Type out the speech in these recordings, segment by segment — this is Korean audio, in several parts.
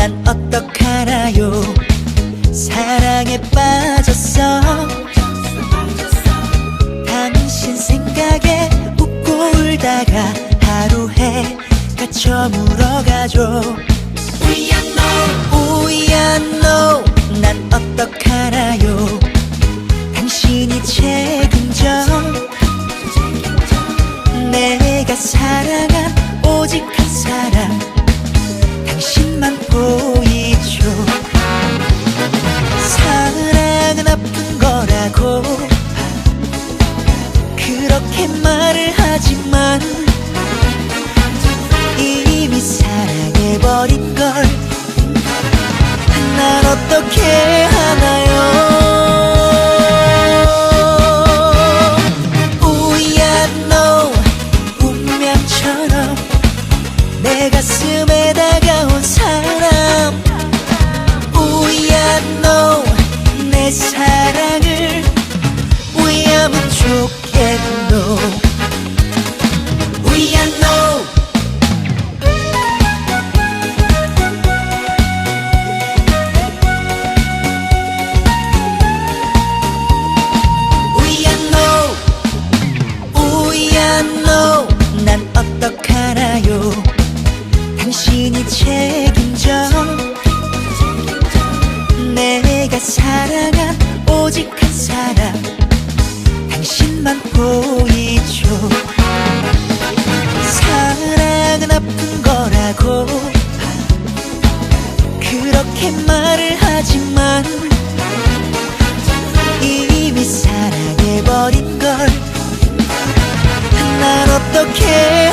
난 어떡하나요? 사랑에 빠졌어. 당신 생각에 웃고 울다가 하루 해가 저물어 난 어떡하나요? 당신이 책임져. 내가 사랑한 오직 한 사람 당신만 보이죠 사랑은 아픈 거라고 그렇게 말을 하지만 내 가슴에 다가온 사람. We are no 내 사랑을. 위하면 좋겠노 사랑한 오직 한 사람 당신만 보이죠. 사랑은 아픈 거라고. 그렇게 말을 하지만 이미 사랑해버린 걸. 난 어떻게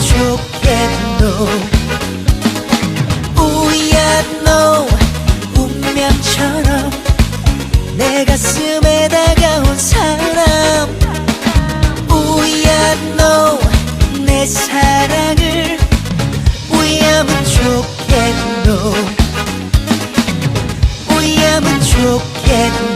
좋겠노 우연 너 운명처럼 내 가슴에 다가온 사람. 우연 너내 사랑을 우야면 좋겠노 우야면 좋겠노